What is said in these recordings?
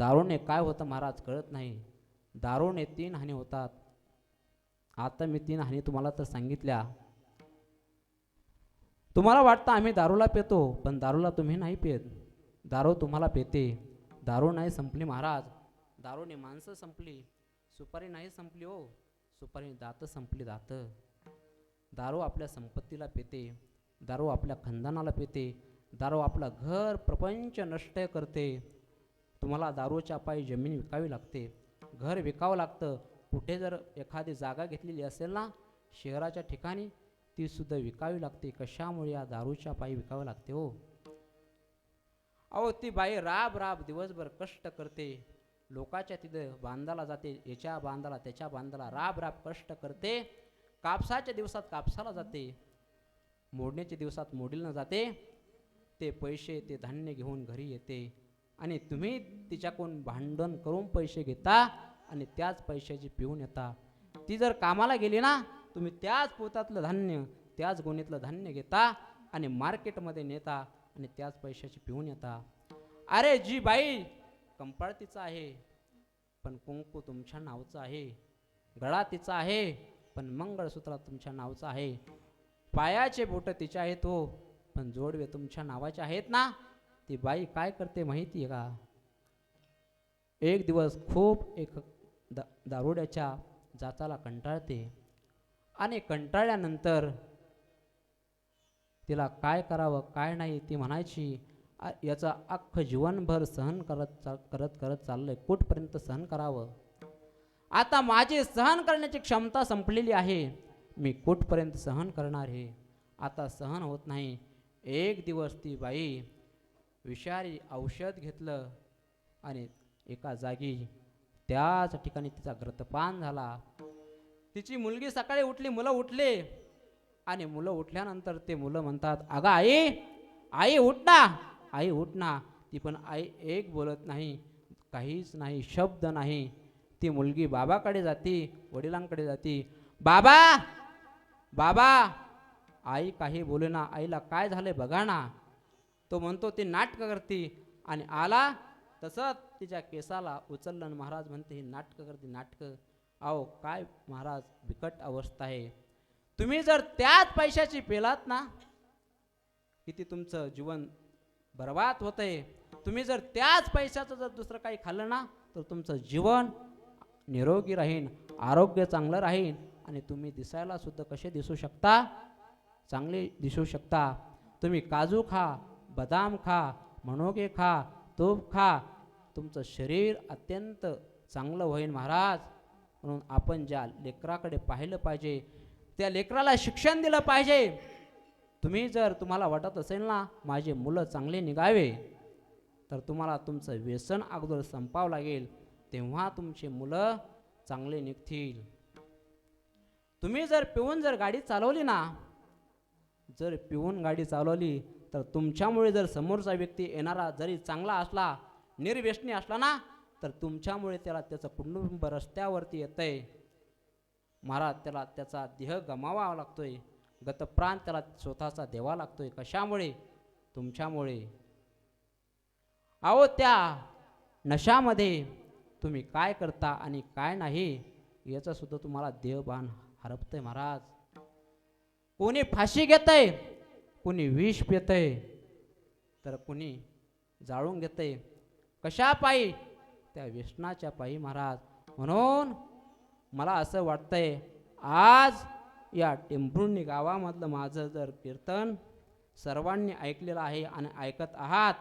दारूने काय होतं महाराज कळत नाही. दारूने तीन हानी होतात. आता मी तीन हानी तुम्हाला तर सांगितल्या. तुम्हाला वाटतं आम्ही दारूला पितो पण दारूला तुम्ही नाही पेत. दारू तुम्हाला पेते. दारू नाही संपली महाराज. दारूने माणसं संपली. सुपारी नाही संपली हो. सुपारी दात संपली दात. दारू आपल्या संपत्तीला पेते. दारू आपल्या खानदानाला पेते. दारू आपलं घर प्रपंच नष्ट करते. तुम्हाला दारूच्या पायी जमीन विकावी लागते. घर विकावं लागतं. कुठे जर एखादी जागा घेतलेली असेल ना शहराच्या ठिकाणी ती सुद्धा विकावी लागते. कशामुळे या दारूच्या पायी विकावं लागते हो? अहो ती बाई राब राब दिवसभर कष्ट करते. लोकाच्या तिथं बांधाला जाते याच्या बांधाला त्याच्या बांधाला राब राब कष्ट करते. कापसाच्या दिवसात कापसाला जाते. मोडण्याच्या दिवसात मोडीला जाते. ते पैसे ते धान्य घेऊन घरी येते. आणि तुम्ही तिच्याकडून भांडण करून पैसे घेता आणि त्याच पैशाची पिऊन येता. ती जर कामाला गेली ना तुम्ही त्याच पोतातलं धान्य त्याच गोणीतलं धान्य घेता आणि मार्केटमध्ये नेता आणि त्याच पैशाची पिऊन येता. अरे जी बाई कंपाळ तिचा आहे पण कुंकू तुमच्या नावचं आहे. गळा तिचा आहे पण मंगळसूत्र तुमच्या नावचं आहे. पायाचे बोट तिचे आहेत हो पण जोडवे तुमच्या नावाचे आहेत ना ती बाई काय करते माहिती आहे का? एक दिवस खूप एक दा दारुड्याच्या जाचाला कंटाळते आणि कंटाळल्यानंतर तिला काय करावं काय नाही ती म्हणायची याचं अख्खं जीवनभर सहन करत चा करत करत चाललंय. कुठपर्यंत सहन करावं? आता माझी सहन करण्याची क्षमता संपलेली आहे. मी कुठपर्यंत सहन करणार आहे आता सहन होत नाही. एक दिवस ती बाई विषारी औषध घेतलं आणि एका जागी त्याच ठिकाणी तिचा ग्रतपान झाला. तिची मुलगी सकाळी उठली मुलं उठले आणि मुलं उठल्यानंतर ते मुलं म्हणतात अगं आई आई उठ ना आई उठ ना. ती पण आई एक बोलत नाही काहीच नाही शब्द नाही. ती मुलगी बाबाकडे जाती वडिलांकडे जाती. बाबा बाबा आई काही बोले ना आईला काय झालंय बघा ना. तो म्हणतो ती नाटकं करते. आणि आला तसंच तिच्या केसाला उचललं आणि महाराज म्हणते ही नाटकं करते नाटकं. अहो काय महाराज बिकट अवस्था आहे. तुम्ही जर त्याच पैशाची पेलात ना किती तुमचं जीवन बर्बाद आहे तुम्ही जर त्याच पैशाचं जर दुसरं काही खाल्लं ना तर तुमचं जीवन निरोगी राहीन आरोग्य चांगलं राहीन आणि तुम्ही दिसायला सुद्धा कसे दिसू शकता? चांगले दिसू शकता. तुम्ही काजू खा बदाम खा मनोगे खा तूप खा. तुमचं शरीर अत्यंत चांगलं होईल महाराज. म्हणून आपण ज्या लेकराकडे पाहिलं पाहिजे त्या लेकराला शिक्षण दिलं पाहिजे. तुम्ही जर तुम्हाला वाटत असेल ना माझे मुलं चांगले निघावे तर तुम्हाला तुमचं व्यसन अगोदर संपावं लागेल. तेव्हा तुमचे मुलं चांगले निघतील. तुम्ही जर पिऊन जर गाडी चालवली ना जर पिऊन गाडी चालवली तर तुमच्यामुळे जर समोरचा व्यक्ती येणारा जरी चांगला असला निर्व्यसनी असला ना तर तुमच्यामुळे त्याला त्याचं कुटुंब रस्त्यावरती येतंय. महाराज त्याला त्याचा देह गमावा लागतोय. गतप्राण त्याला स्वतःचा देवा लागतोय. कशामुळे? तुमच्यामुळे. अहो त्या नशामध्ये तुम्ही काय करता आणि काय नाही याचंसुद्धा तुम्हाला देहभान हरपतंय महाराज. कोणी फाशी घेतंय? कुणी विष पितंय तर कुणी जाळून घेतंय. कशा पायी? त्या व्यसनाच्या पायी महाराज. म्हणून मला असं वाटतंय आज या टेंभुर्णी गावामधलं माझं जर कीर्तन सर्वांनी ऐकलेलं आहे आणि ऐकत आहात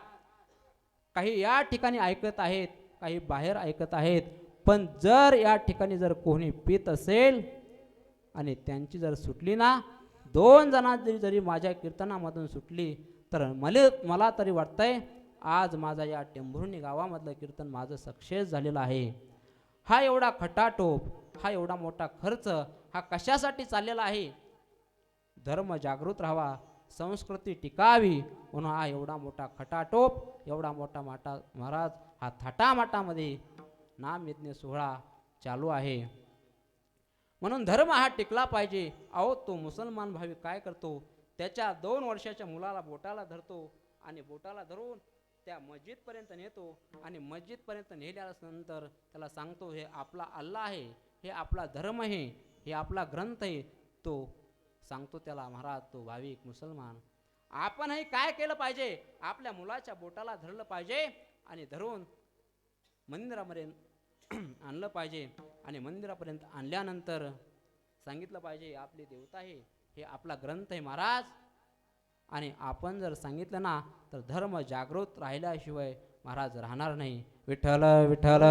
काही या ठिकाणी ऐकत आहेत काही बाहेर ऐकत आहेत पण जर या ठिकाणी जर कोणी पित असेल आणि त्यांची जर सुटली ना दोन जणां जरी जरी माझ्या कीर्तनामधून सुटली तर मला मला तरी वाटतंय आज माझा या टेंभुर्णी गावामधलं कीर्तन माझं सक्सेस झालेलं आहे. हा एवढा खटाटोप हा एवढा मोठा खर्च हा कशासाठी चाललेला आहे? धर्म जागृत राहावा संस्कृती टिकावी म्हणून हा एवढा मोठा खटाटोप एवढा मोठा माटा महाराज हा थाटामाटामध्ये नाम यज्ञ सोहळा चालू आहे. म्हणून धर्म हा टिकला पाहिजे. अहो तो मुसलमान भावी काय करतो? त्याच्या दोन वर्षाच्या मुलाला बोटाला धरतो आणि बोटाला धरून त्या मस्जिदपर्यंत नेतो आणि मस्जिदपर्यंत नेल्यानंतर त्याला सांगतो हे आपला अल्ला आहे हे आपला धर्म आहे हे आपला ग्रंथ आहे. तो सांगतो त्याला महाराज तो भाविक मुसलमान. आपणही काय केलं पाहिजे? आपल्या मुलाच्या बोटाला धरलं पाहिजे आणि धरून मंदिरामध्ये आणलं पाहिजे आणि मंदिरापर्यंत आणल्यानंतर सांगितलं पाहिजे आपली देवता आहे हे आपला ग्रंथ आहे महाराज. आणि आपण जर सांगितलं ना तर धर्म जागृत राहिल्याशिवाय महाराज राहणार नाही. विठ्ठल विठ्ठल.